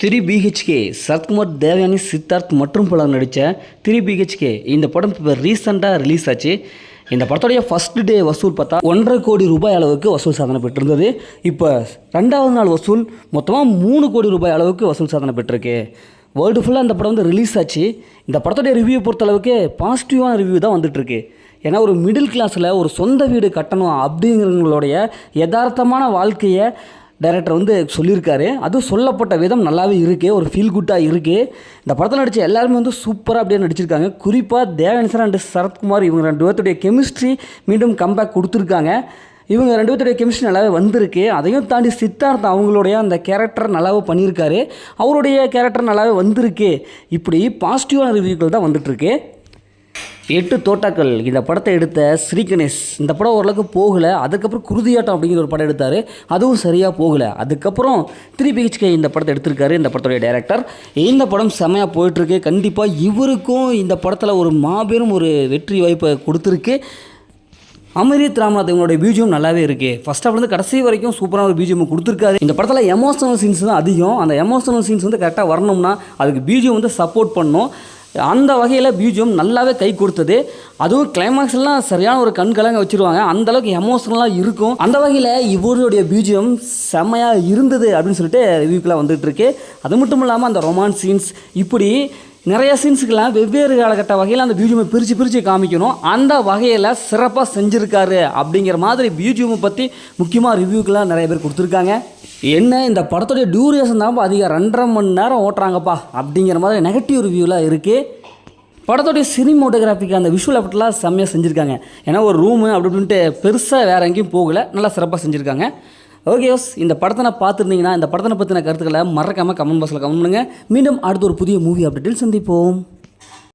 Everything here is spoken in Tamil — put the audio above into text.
த்ரீ பிஹெச்கே சரத்குமார் தேவயானி சித்தார்த் மற்றும் பலர் நடித்த த்ரீ பிஹெச்கே இந்த படம் இப்போ ரீசெண்டாக ரிலீஸ் ஆச்சு. இந்த படத்துடைய ஃபஸ்ட் டே வசூல் பார்த்தா ஒன்றரை கோடி ரூபாய் அளவுக்கு வசூல் சாதனை பெற்றிருந்தது. இப்போ ரெண்டாவது நாள் வசூல் மொத்தமாக மூணு கோடி ரூபாய் அளவுக்கு வசூல் சாதனை பெற்றிருக்கு. வேர்ல்டு ஃபுல்லாக இந்த படம் வந்து ரிலீஸ் ஆச்சு. இந்த படத்துடைய ரிவ்யூ பொறுத்த அளவுக்கு பாசிட்டிவான ரிவ்யூ தான் வந்துட்டுருக்கு. ஏன்னா ஒரு மிடில் கிளாஸில் ஒரு சொந்த வீடு கட்டணும் அப்படிங்கிறவங்களுடைய யதார்த்தமான வாழ்க்கையை டைரக்டர் வந்து சொல்லியிருக்காரு. அதுவும் சொல்லப்பட்ட விதம் நல்லாவே இருக்குது ஒரு ஃபீல் குட்டாக இருக்குது இந்த படத்தில் நடித்த எல்லாருமே வந்து சூப்பராக அப்படியே நடிச்சிருக்காங்க. குறிப்பாக தேவன்சர் அண்டு சரத்குமார் இவங்க ரெண்டு பேர்த்துடைய கெமிஸ்ட்ரி மீண்டும் கம்பேக் கொடுத்துருக்காங்க. இவங்க ரெண்டு பேர்த்துடைய கெமிஸ்ட்ரி நல்லாவே வந்திருக்கு. அதையும் தாண்டி சித்தார்த் அவங்களுடைய அந்த கேரக்டர் நல்லாவே பண்ணியிருக்காரு. அவருடைய கேரக்டர் நல்லாவே வந்திருக்கு. இப்படி பாசிட்டிவான ரிவ்யூக்கள் தான் வந்துட்டுருக்கு எட்டு தோட்டாக்கள். இந்த படத்தை எடுத்த ஸ்ரீ கணேஷ் இந்த படம் ஓரளவுக்கு போகலை. அதுக்கப்புறம் குருதியாட்டம் அப்படிங்கிற ஒரு படம் எடுத்தார். அதுவும் சரியாக போகலை. அதுக்கப்புறம் த்ரீ பிஹெச்கே இந்த படத்தை எடுத்திருக்காரு இந்த படத்துடைய டைரக்டர் இந்த படம் செமையாக போயிட்டுருக்கு. கண்டிப்பாக இவருக்கும் இந்த படத்தில் ஒரு மாபெரும் ஒரு வெற்றி வாய்ப்பை கொடுத்துருக்கு. அமரித் ராமநாத் இவங்களுடைய பியூஜியம் நல்லாவே இருக்குது ஃபஸ்ட் வந்து கடைசி வரைக்கும் சூப்பரான ஒரு பியூஜியம் கொடுத்துருக்காரு. இந்த படத்தில் எமோஷனல் சீன்ஸ் தான் அதிகம். அந்த எமோஷனல் சீன்ஸ் வந்து கரெக்டாக வரணும்னா அதுக்கு பியூஜியம் வந்து சப்போர்ட் பண்ணும். அந்த வகையில் பியூஜியம் நல்லாவே கை கொடுத்தது. அதுவும் கிளைமேக்ஸ்லாம் சரியான ஒரு கண்கலங்க வச்சுருவாங்க. அந்த அளவுக்கு எமோஷனலாக இருக்கும். அந்த வகையில் இவருடைய பியூஜியம் செம்மையாக இருந்தது அப்படின்னு சொல்லிட்டு ரிவ்யூக்கெலாம் வந்துட்டு இருக்கு. அது மட்டும் இல்லாமல் அந்த ரொமான்ஸ் சீன்ஸ் இப்படி நிறைய சீன்ஸுக்கெல்லாம் வெவ்வேறு காலகட்ட வகையில் அந்த பியூஜியமை பிரித்து பிரித்து காமிக்கணும். அந்த வகையில் சிறப்பாக செஞ்சுருக்காரு அப்படிங்கிற மாதிரி பியூஜியமை பற்றி முக்கியமாக ரிவ்யூக்கெலாம் நிறைய பேர் கொடுத்துருக்காங்க. என்ன இந்த படத்துடைய டியூரேஷன் தான்ப்பா அதிகம். ரெண்டரை மணி நேரம் ஓட்டுறாங்கப்பா. அப்படிங்கிற மாதிரி நெகட்டிவ் ரிவ்யூலாம் இருக்குது படத்துடைய சினிமோட்டோகிராஃபிக்கு அந்த விஷுவல் எஃபெக்ட்லாம் செம்மையாக செஞ்சுருக்காங்க. ஏன்னா ஒரு ரூமு அப்படி இப்படின்ட்டு பெருசாக வேறு எங்கேயும் போகலை. நல்லா சிறப்பாக செஞ்சுருக்காங்க. ஓகே யோஸ் இந்த படத்தை நான் பார்த்துருந்தீங்கன்னா இந்த படத்தை பற்றின கருத்துக்களை மறக்காமல் கமெண்ட் பாக்ஸில் கமெண்ட் பண்ணுங்கள் மீண்டும் அடுத்த ஒரு புதிய மூவி அப்டேட்டில் சந்திப்போம்.